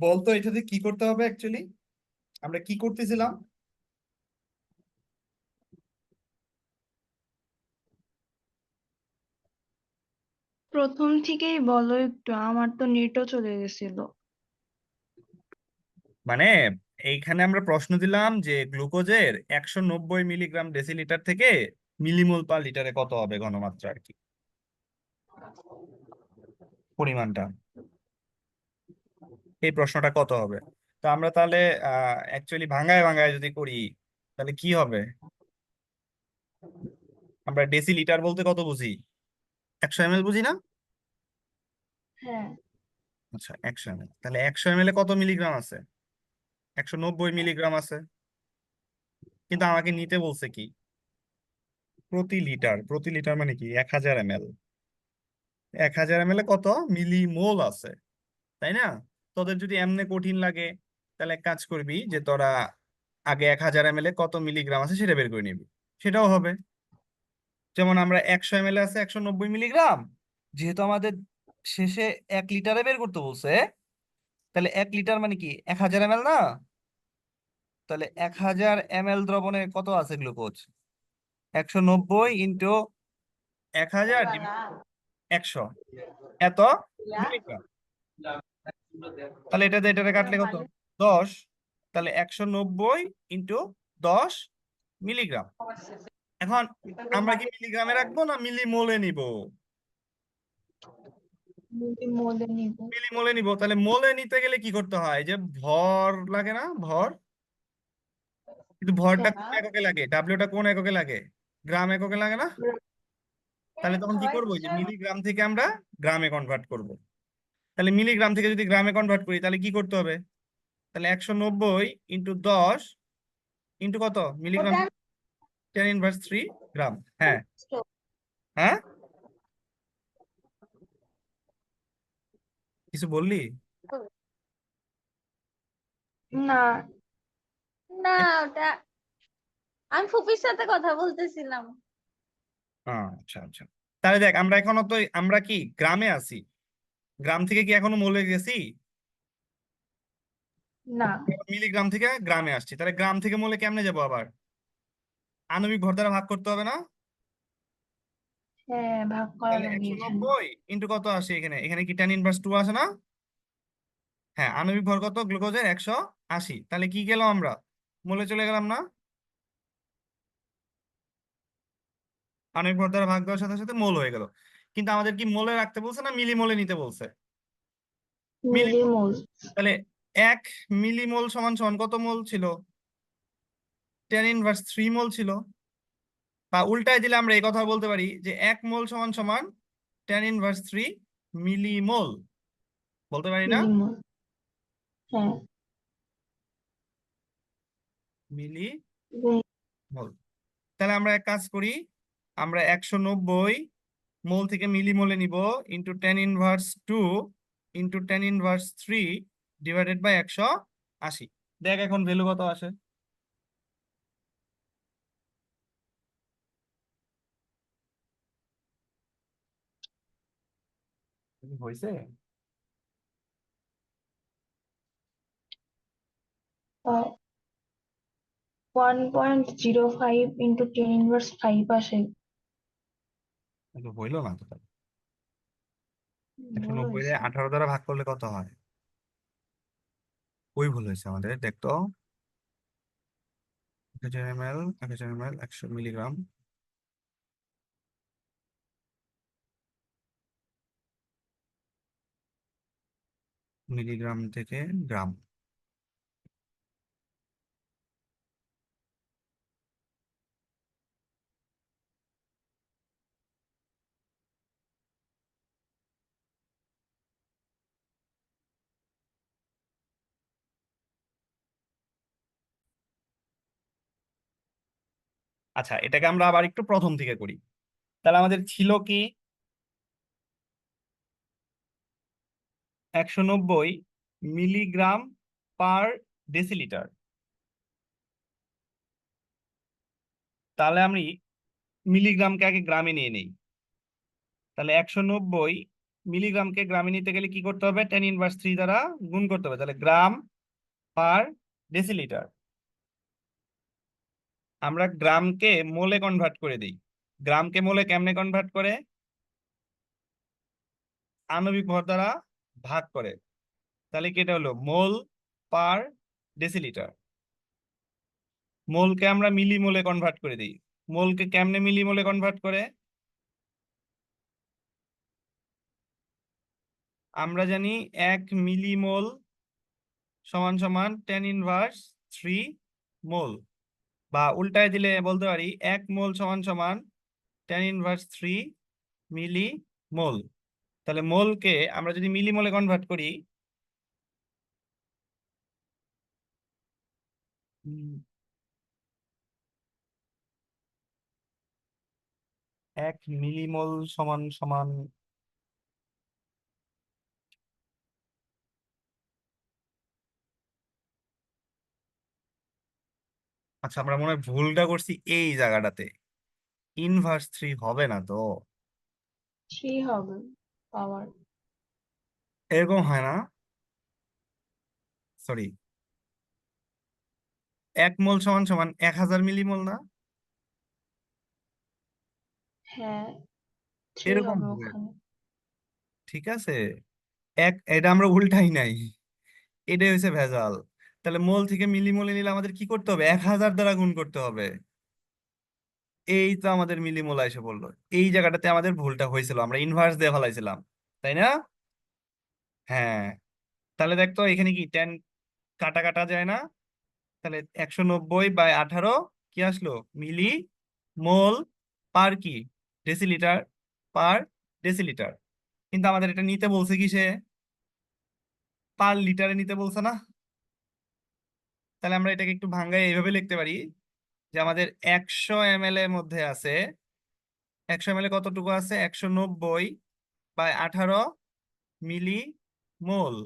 বলতো এটাতে কি করতে হবে অ্যাকচুয়ালি আমরা কি করতেছিলাম? প্রথম থেকেই বলো একটু আমার তো নেটও চলে গেছিল। মানে এইখানে আমরা প্রশ্ন দিলাম যে গ্লুকোজের একশো নব্বই মিলিগ্রাম ডেসিলিটার থেকে মিলিমোল পার লিটারে কত হবে ঘনমাত্রা আর কি? পরিমাণটা। এই প্রশ্নটা কত হবে? তো আমরা তাহলে অ্যাকচুয়ালি ভাঙায় ভাঙায় যদি করি তাহলে কি হবে? আমরা ডেসি লিটার বলতে কত বুঝি? একশো এম এল বুঝি না? হ্যাঁ। আচ্ছা একশো এম এল তাহলে একশো এম এল এ কত মিলিগ্রাম আছে? একশো নব্বই মিলিগ্রাম আছে। কিন্তু আমাকে নিতে বলছে কি? প্রতি লিটার প্রতি লিটার মানে কি? এক হাজার এম এল এক হাজার এম এল এ কত? মিলিমোল আছে। তাই না? তোদের যদি এমনি কঠিন লাগে তাহলে এক কাজ করবি যে তোরা আগে এক হাজার এম কত মিলিগ্রাম আছে সেটা বের করে নিবি। সেটাও হবে। যেমন আমরা একশো এম আছে একশো নব্বই মিলিগ্রাম যেহেতু আমাদের শেষে এক লিটারে বের করতে বলছে তাহলে এক লিটার মানে কি? এক হাজার এম না? তাহলে এক হাজার এম এল দ্রবণে কত আছে গ্লুকোজ একশো নব্বই ইন্টু এক হাজার একশো। এত মিলিগ্রাম তাহলে এটা দিয়ে এটারে কাটলে কত? দশ। তাহলে একশো নব্বই ইন্টু দশ মিলিগ্রাম। এখন আমরা কি মিলিগ্রামে রাখব না মিলিমোলে নিব? মোলে মিলিমোলে নিব। তাহলে মোলে নিতে গেলে কি করতে হয়? যে ভর লাগে না? ভর? কিন্তু ভরটা কোন এককে লাগে? ডাব্লিউটা কোন এককে লাগে? গ্রাম এককে লাগে না? তাহলে তখন কি করব? যে মিলিগ্রাম থেকে আমরা গ্রামে কনভার্ট করব। তাহলে মিলিগ্রাম থেকে যদি গ্রামে কনভার্ট করি তাহলে কি করতে হবে? তাহলে একশো নব্বই ইন্টু দশ ইন্টু কত? Milligram ten inverse three gram. হ্যাঁ। হ্যাঁ? কিছু বললি? না। না ওটা আমি ফুপির সাথে কথা বলতেছিলাম। আচ্ছা আচ্ছা। তাহলে দেখ আমরা এখনও তো আমরা কি গ্রামে আছি? গ্রাম থেকে কি এখনও মোলে গেছি? না। মিলিগ্রাম থেকে গ্রামে আসছি। তাহলে গ্রাম থেকে মোলে কেমনে যাব আবার? আণবিক ভর দ্বারা ভাগ করতে হবে না? হ্যাঁ ভাগ করা তাহলে একশো এখানে। নব্বই ইন্টু কত আসে এখানে? এখানে কি টেন ইনভার্স টু আসে না? হ্যাঁ আণবিক ভর কত? গ্লুকোজের একশো আশি। তাহলে কি গেলাম আমরা? মোলে চলে গেলাম না? আণবিক ভর দ্বারা ভাগ দেওয়ার সাথে সাথে মোল হয়ে গেল। কিন্তু আমাদের কি মোলে রাখতে বলছে না মিলি মোলে নিতে বলছে? মিলিমোল। তাহলে এক মিলিমোল সমান সমান কত মোল ছিল? টেন ইনভার্স থ্রি মোল ছিল। বা উল্টায় দিলে আমরা এই কথা বলতে পারি যে এক মোল সমান সমান টেন ইনভার্স থ্রি মিলিমোল। বলতে পারি না? হ্যাঁ। Milli mole. তাহলে আমরা এক কাজ করি আমরা একশো নব্বই মোল থেকে মিলিমোলে নিব into ten inverse two into ten inverse three divided by একশো আশি। দেখ এখন ভ্যালু কত আসে। হয়েছে? One point zero five into ten inverse five আসে। কিন্তু হইল না তো একশো নব্বই হয়েছে। আঠারো দ্বারা ভাগ করলে কত হয়? ওই ভুল হয়েছে আমাদের দেখতো। এক হাজার এম এল এক হাজার এম এল একশো মিলিগ্রাম। মিলিগ্রাম থেকে গ্রাম। আচ্ছা এটাকে আমরা আবার একটু প্রথম থেকে করি। তাহলে আমাদের ছিল কি? একশো নব্বই মিলিগ্রাম পার ডেসিলিটার। তাহলে আমি মিলিগ্রামকে আগে গ্রামে নিয়ে নেই। তাহলে একশো নব্বই মিলিগ্রামকে গ্রামে নিতে গেলে কি করতে হবে? টেন ইনভার্স থ্রি দ্বারা গুণ করতে হবে। তাহলে গ্রাম পার ডেসিলিটার। আমরা গ্রামকে মোলে কনভার্ট করে দিই। গ্রামকে মোলে কেমনে কনভার্ট করে? আণবিক ভর দ্বারা ভাগ করে। তাহলে কি এটা হলো? মোল পার ডেসিলিটার। মোলকে আমরা মিলি মোলে কনভার্ট করে দিই। মোলকে কেমনে মিলি মোলে কনভার্ট করে? আমরা জানি এক মিলিমোল সমান সমান টেন ইনভার্স থ্রি মোল। বা উল্টায় দিলে বলতে পারি এক মোল সমান সমান ten inverse three milli mole তাহলে মোলকে আমরা যদি মিলি মোলে কনভার্ট করি, এক মিলিমোল সমান সমান আচ্ছা আমরা মনে হয় ভুলটা করছি এই জায়গাটাতে। ইনভার্স থ্রি হবে না তো? থ্রি হবে পাওয়ার। এরকম হয় না? সরি এক মোল সমান সমান এক হাজার মিলিমোল না? হ্যাঁ এরকম। ঠিক আছে। এক এটা আমরা উল্টাই নাই। এটাই হচ্ছে ভেজাল। তাহলে মোল থেকে মিলিমোলে নিলে আমাদের কি করতে হবে? এক হাজার দ্বারা গুণ করতে হবে। এই তো আমাদের মিলিমোল এসে বলল এই জায়গাটাতে আমাদের ভুলটা হয়েছিল। আমরা ইনভার্স দিয়ে ফেলাইছিলাম। তাই না? হ্যাঁ। তাহলে দেখতো এখানে কি টেন কাটা কাটা যায় না? তাহলে একশো নব্বই বাই আঠারো কি আসলো? মিলি মোল পার কি? Decilitre per decilitre. কিন্তু আমাদের এটা নিতে বলছে কি সে পার লিটারে নিতে বলছে না? তাহলে আমরা এটাকে একটু ভাঙ্গায় এইভাবে লিখতে পারি যে আমাদের একশো এম এর মধ্যে আছে, একশো এম কতটুকু আছে? একশো নব্বই বাই আঠারো মিলি মোল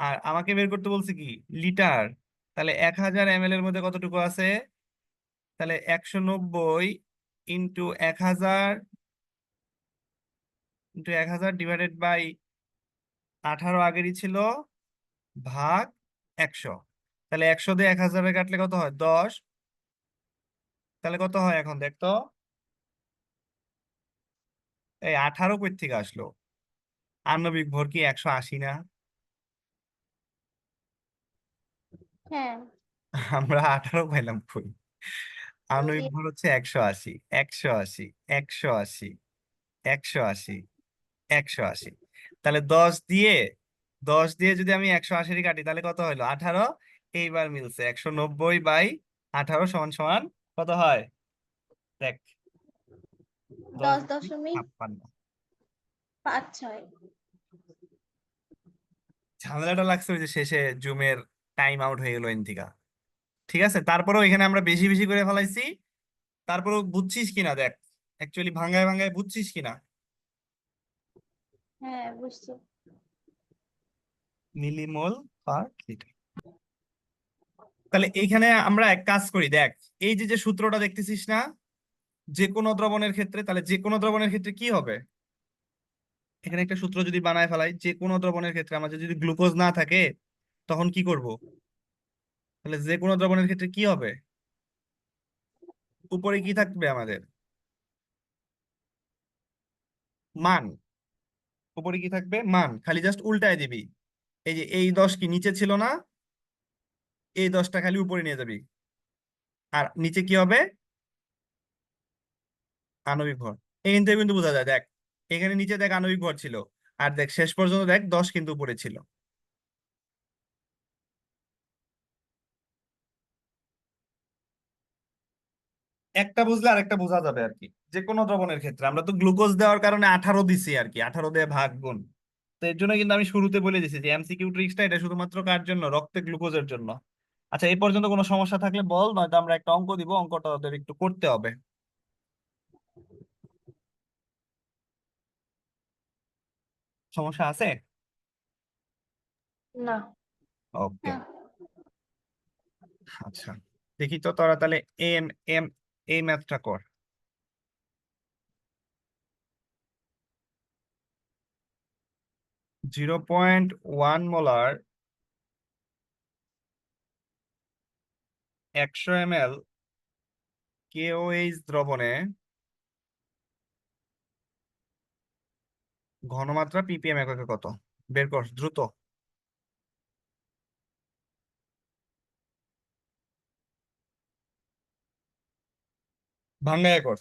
আর আমাকে বের করতে বলছে কি? লিটার। তাহলে এক হাজার এম এর মধ্যে কতটুকু আছে? তাহলে একশো নব্বই ইন্টু এক হাজার ইন্টু এক হাজার ডিভাইডেড বাই আঠারো আগেরই ছিল ভাগ একশো। তাহলে একশো দিয়ে এক হাজারে কাটলে কত হয়? দশ। তাহলে কত হয় এখন দেখতো এই আঠারো কই থেকে আসলো? আণবিক ভর কি একশো আশি না? হ্যাঁ। আমরা আঠারো পাইলাম কই? আণবিক ভর হচ্ছে একশো আশি একশো আশি একশো আশি একশো আশি একশো আশি। তাহলে দশ দিয়ে দশ দিয়ে যদি আমি একশো আশি কাটি তাহলে কত হলো আঠারো। এইবার মিলছে। একশো নব্বই বাই আঠারো সমান সমান কত হয়? দেখ। দশ দশ দশমিক পাঁচ ছয়। ঝামেলাটা লাগছে যে শেষে জুমের টাইম আউট হয়ে গেল ঠিক আছে? তারপরেও এখানে আমরা বেশি বেশি করে ফেলাইছি। তারপরেও বুঝছিস কিনা দেখ? অ্যাকচুয়ালি ভাঙ্গায় ভাঙ্গায় বুঝছিস কিনা? হ্যাঁ বুঝছি। মিলিমোল পার লিটার তাহলে এইখানে আমরা এক কাজ করি, দেখ, এই যে যে সূত্রটা দেখতেছিস না যে কোনো দ্রবণের ক্ষেত্রে, তাহলে যে কোনো দ্রবণের ক্ষেত্রে কি হবে? এখানে একটা সূত্র যদি বানায় ফেলাই যে কোনো দ্রবণের ক্ষেত্রে আমাদের যদি গ্লুকোজ না থাকে, তখন কি করব? তাহলে যে কোনো দ্রবণের ক্ষেত্রে কি হবে? উপরে কি থাকবে আমাদের? মান। উপরে কি থাকবে? মান। খালি জাস্ট উল্টায় দিবি। এই যে, এই দশ কি নিচে ছিল না? এই দশটা খালি উপরে নিয়ে যাবি। আর নিচে কি হবে? আণবিক ভর। এখান কিন্তু বোঝা যায়, দেখ। এখানে নিচে দেখ আণবিক ভর ছিল। আর দেখ, শেষ পর্যন্ত দেখ দশ কিন্তু উপরে ছিল। একটা বুঝলে আরেকটা বোঝা যাবে আর কি। যে কোনো দ্রবণের ক্ষেত্রে। আমরা তো গ্লুকোজ দেওয়ার কারণে আঠারো দিছি আর কি। আঠারো দিয়ে ভাগ গুণ। তো এর জন্য কিন্তু আমি শুরুতে বলে দিছি যে এমসিকিউ ট্রিক্সটা এটা শুধুমাত্র কার জন্য? রক্তে গ্লুকোজের জন্য। আচ্ছা এই পর্যন্ত কোনো সমস্যা থাকলে বল নয়তো আমরা একটা অঙ্ক দিব অঙ্কটা ওদের একটু করতে হবে। সমস্যা আছে? না। ওকে। আচ্ছা দেখি তো তোরা তাহলে এম এম এই ম্যাথটা কর। জিরো পয়েন্ট ওয়ান মোলার একশো এম এল কেওএইচ দ্রবণে ঘনমাত্রা পিপিএম এককে কত? বের কর দ্রুত। ভাঙ্গা কর